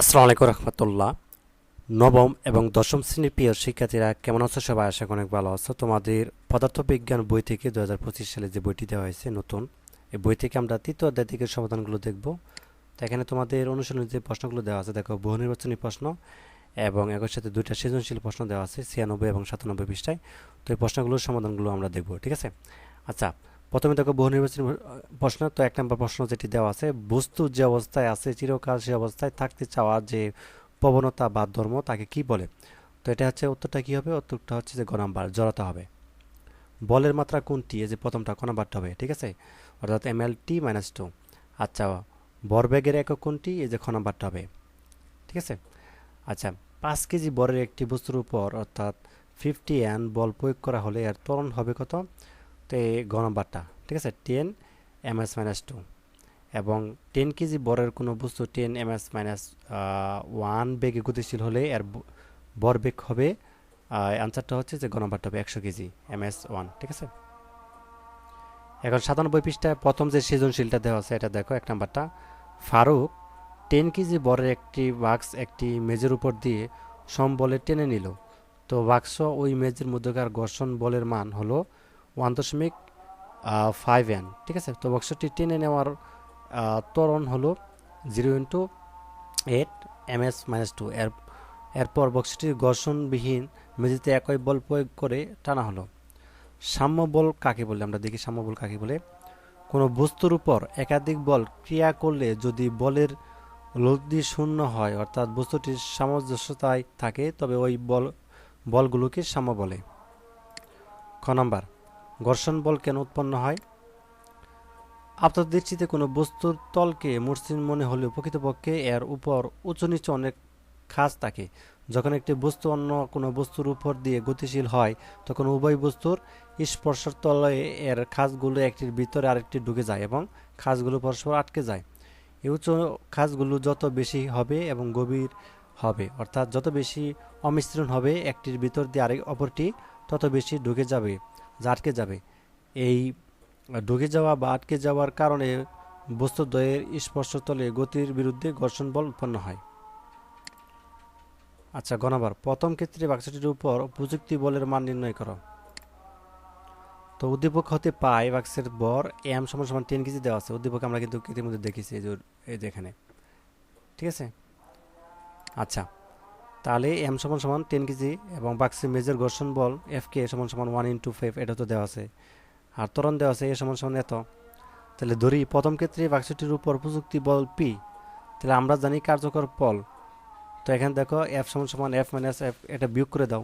আসসালামু আলাইকুম রহমতুল্লাহ। নবম এবং দশম শ্রেণির প্রিয় শিক্ষার্থীরা কেমন আছো সবাই? আশা অনেক ভালো আছো। তোমাদের পদার্থবিজ্ঞান বই থেকে দু হাজার পঁচিশ সালে যে বইটি দেওয়া হয়েছে নতুন, এই বই থেকে আমরা তৃতীয় অধ্যায় থেকে সমাধানগুলো দেখব। তো এখানে তোমাদের অনুশীলনের যে প্রশ্নগুলো দেওয়া আছে, দেখো, বহু নির্বাচনী প্রশ্ন এবং একই সাথে দুইটা সৃজনশীল প্রশ্ন দেওয়া আছে, ছিয়ানব্বই এবং সাতানব্বই পৃষ্ঠায়। তো এই প্রশ্নগুলোর সমাধানগুলো আমরা দেখব, ঠিক আছে? আচ্ছা প্রথমে দেখো বহু নির্বাচনী প্রশ্ন, তো এক নম্বর প্রশ্ন যেটি দেওয়া আছে, বস্তু যে অবস্থায় আছে, চিরকাল সে অবস্থায় থাকতে চাওয়া যে প্রবণতা বা ধর্ম তাকে কি বলে? তো এটা হচ্ছে উত্তরটা কি হবে? উত্তরটা হচ্ছে যে গ নাম্বার, জড়তা হবে। বলের মাত্রা কোনটি? এই যে প্রথমটা, ক নাম্বারটা হবে, ঠিক আছে? অর্থাৎ M L T minus two আচ্ছা বরবেগের একক কোনটি? এই যে খ নাম্বারটা হবে, ঠিক আছে? আচ্ছা পাঁচ কেজি বরের একটি বস্তুর উপর, অর্থাৎ ফিফটি অ্যান বল প্রয়োগ করা হলে এর ত্বরণ হবে কত? তো এই গ নাম্বারটা ঠিক আছে? Ten M S minus two এবং টেন কেজি বরের কোনো বস্তু ten M S minus one বেগে গতিশীল হলে এর ব- ভরবেগ হবে আনসারটা হচ্ছে যে গ নাম্বারটা হবে একশো কেজি এম এস ওয়ান ঠিক আছে? এখন সাতানব্বই পৃষ্ঠায় প্রথম যে সৃজনশীলটা দেওয়া আছে, এটা দেখো, এক নাম্বারটা। ফারুক টেন কেজি বরের একটি বাক্স একটি মেজের উপর দিয়ে সমবলে টেনে নিল। তো বাক্স ওই মেজের মধ্যকার ঘর্ষণ বলের মান হলো ওয়ান দশমিক ফাইভ এন ঠিক আছে? তো বক্সটি টেনে নেওয়ার আহ, ত্বরণ হলো zero into eight M S minus two এর এরপর বক্সটির ঘর্ষণবিহীন মেঝেতে একই বল প্রয়োগ করে টানা হলো। সাম্য বল কাকে বলে? আমরা দেখি সাম্য বল কাকে বলে। কোনো বস্তুর উপর একাধিক বল ক্রিয়া করলে যদি বলের লব্ধি শূন্য হয় অর্থাৎ বস্তুটির সামঞ্জস্যতায় থাকে তবে ওই বল বলগুলোকে সাম্য বলে। খ নাম্বার ঘর্ষণ বল কেন উৎপন্ন হয়? আপনার দৃষ্টিতে কোনো বস্তুর তলকে মসৃণ মনে হলেও প্রকৃতপক্ষে এর উপর উঁচু নিচু অনেক খাঁজ থাকে। যখন একটি বস্তু অন্য কোনো বস্তুর উপর দিয়ে গতিশীল হয়, তখন উভয় বস্তুর স্পর্শের তলে এর খাঁজগুলো একটির ভিতরে আরেকটি ঢুকে যায় এবং খাঁজগুলো পরস্পর আটকে যায়। এই উঁচু খাঁজগুলো যত বেশি হবে এবং গভীর হবে, অর্থাৎ যত বেশি অমিশ্রণ হবে, একটির ভিতর দিয়ে আরেক অপরটি তত বেশি ঢুকে যাবে। যা আটকে যাবে। এই ঢুকে যাওয়া বা আটকে যাওয়ার কারণে বস্তুদ্বয়ের স্পর্শতলে গতির বিরুদ্ধে ঘর্ষণ বল উৎপন্ন হয়। আচ্ছা গণাবার প্রথম ক্ষেত্রে বাক্সটির উপর প্রযুক্তি বলের মান নির্ণয় করো। তো উদ্দীপক হতে পাই বাক্সের বর এম সমান সমান টেন কেজি দেওয়া আছে। উদ্দীপক আমরা কিন্তু ইতিমধ্যে দেখেছি এই যে এই যে এখানে। ঠিক আছে? আচ্ছা। তাহলে এম সমান সমান টেন কেজি এবং বাক্সের মেজর ঘর্ষণ বল এফ কে সমান সমান ওয়ান ইন্টু ফাইভ, এটা তো দেওয়া আছে। আর তরণ দেওয়া আছে এ সমান সমান এত। তাহলে ধরি প্রথম ক্ষেত্রে বাক্সটির উপর প্রযুক্তি বল পি, তাহলে আমরা জানি কার্যকর বল। তো এখানে দেখো এফ সমান সমান এফ মাইনাস এফ, এটা বিয়োগ করে দাও।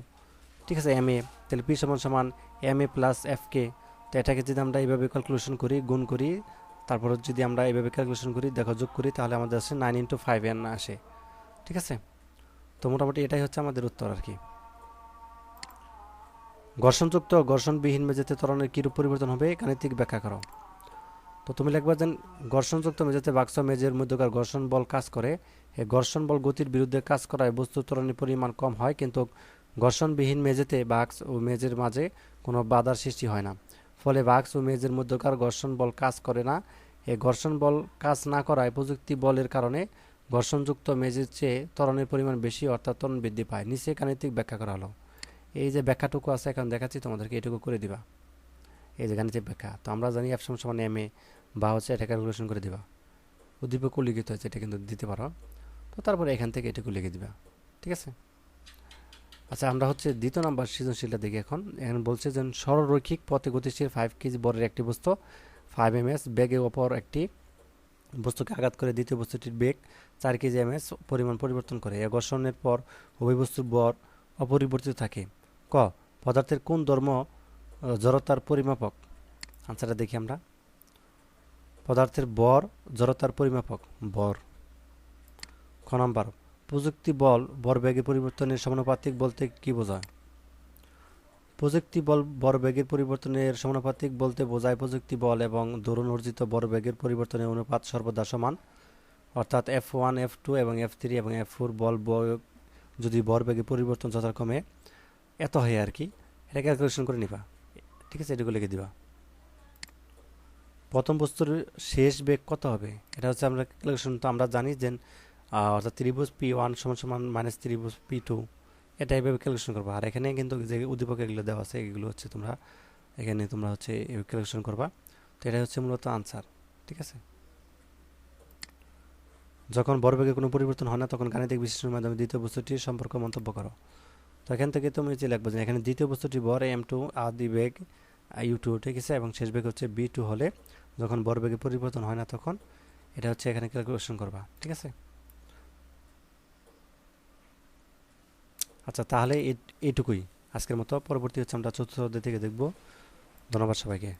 ঠিক আছে, এম এ, তাহলে পি সমান সমান M A plus F K. তো এটাকে যদি আমরা এইভাবে ক্যালকুলেশন করি, গুণ করি, তারপর যদি আমরা এইভাবে ক্যালকুলেশন করি, দেখো যোগ করি, তাহলে আমাদের আসে নাইন ইন্টু ফাইভ এন আসে। ঠিক আছে? তো মোটামুটি এটাই হচ্ছে আমাদের উত্তর আর কি। ঘর্ষণযুক্ত, ঘর্ষণবিহীন মেঝেতে ত্বরণের কিরূপ পরিবর্তন হবে গাণিতিক ব্যাখ্যা করো। তো তুমি লিখবা যে ঘর্ষণযুক্ত মেঝেতে বাক্স মেঝের মধ্যকার ঘর্ষণ বল কাজ করে। এই ঘর্ষণ বল গতির বিরুদ্ধে কাজ করায় বস্তু ত্বরণের পরিমাণ কম হয়, কিন্তু ঘর্ষণবিহীন মেঝেতে বাক্স ও মেঝের মাঝে কোনো বাধার সৃষ্টি হয় না। ফলে বাক্স ও মেঝের মধ্যকার ঘর্ষণ বল কাজ করে না। এই ঘর্ষণ বল কাজ না করায় প্রযুক্তি বলের কারণে ঘর্ষণযুক্ত মেঝের চেয়ে ত্বরণের পরিমাণ বেশি, অর্থাৎ ত্বরণ বৃদ্ধি পায়। নিচে গাণিতিক ব্যাখ্যা করা হলো। এই যে ব্যাখ্যাটুকু আছে, এখন দেখাচ্ছি, তোমাদেরকে এটুকু করে দিবা। এই যে গাণিতিক ব্যাখ্যা, তো আমরা জানি এফ সমান এম এ বা হচ্ছে এটা ক্যালকুলেশন করে দিবা। উদ্দীপকও লিখিত হয়েছে, এটা কিন্তু দিতে পারো। তো তারপরে এখান থেকে এটুকু লিখে দিবা, ঠিক আছে? আচ্ছা আমরা হচ্ছে দ্বিতীয় নাম্বার সৃজনশীলটা দেখি এখন। এখন বলছে যে সরলরৈখিক পথে গতিশীল ফাইভ কেজি বরের একটি বস্তু ফাইভ এম এস বেগে অপর একটি বস্তুকে আঘাত করে দ্বিতীয় বস্তুটির বেগ চার কেজি এম পরিমাণ পরিবর্তন করে। এ ঘর্ষণের পর উভয় বর অপরিবর্তিত থাকে। ক, পদার্থের কোন ধর্ম জড়তার পরিমাপক? আনসারটা দেখি আমরা। পদার্থের বর জড়তার পরিমাপক। বর খ নাম্বার, প্রযুক্তি বল ভরবেগের পরিবর্তনের সমানুপাতিক বলতে কি বোঝায়? প্রযুক্তি বল ভরবেগের পরিবর্তনের সমানুপাতিক বলতে বোঝায় প্রযুক্তি বল এবং দরুন অর্জিত ভরবেগের পরিবর্তনের অনুপাত সর্বদা সমান। অর্থাৎ এফ ওয়ান এফ টু এবং এফ থ্রি এবং এফ ফোর বল যদি ভরবেগের পরিবর্তন যথাক্রমে, এত হয় আর কি। এটা ক্যালকুলেশন করে নিবা। ঠিক আছে, এটুকু লিখে দিবা। প্রথম বস্তুর শেষ বেগ কত হবে? এটা হচ্ছে আমরা ক্যালকুলেশন তো আমরা জানি যে অর্থাৎ ত্রিভুজ পি ওয়ান সমান সমান মাইনাস ত্রিভুজ পি টু এটা এইভাবে ক্যালকুলেশন করবা। আর এখানে কিন্তু যে উদ্দীপক এগুলো দেওয়া আছে, এগুলো হচ্ছে তোমরা, এখানে তোমরা হচ্ছে ক্যালকুলেশন করবা। তো এটা হচ্ছে মূলত আনসার ঠিক আছে? যখন বর্গের কোনো পরিবর্তন হয় না, তখন গাণিতিক বিশ্লেষণের মাধ্যমে দ্বিতীয় বস্তুটির সম্পর্ক মন্তব্য করো। তো এখান থেকে তুমি যে লাগবে যে এখানে দ্বিতীয় বস্তুটি বর এম টু আদি বেগ ইউ টু ঠিক আছে? এবং শেষ বেগ হচ্ছে বি টু হলে যখন বর বেগে পরিবর্তন হয় না তখন, এটা হচ্ছে এখানে ক্যালকুলেশন করবা, ঠিক আছে? আচ্ছা তাহলে এটুকুই। আজকের মতো পরবর্তী হচ্ছে আমরা চতুর্থ অধ্যায় থেকে দেখব। ধন্যবাদ সবাইকে।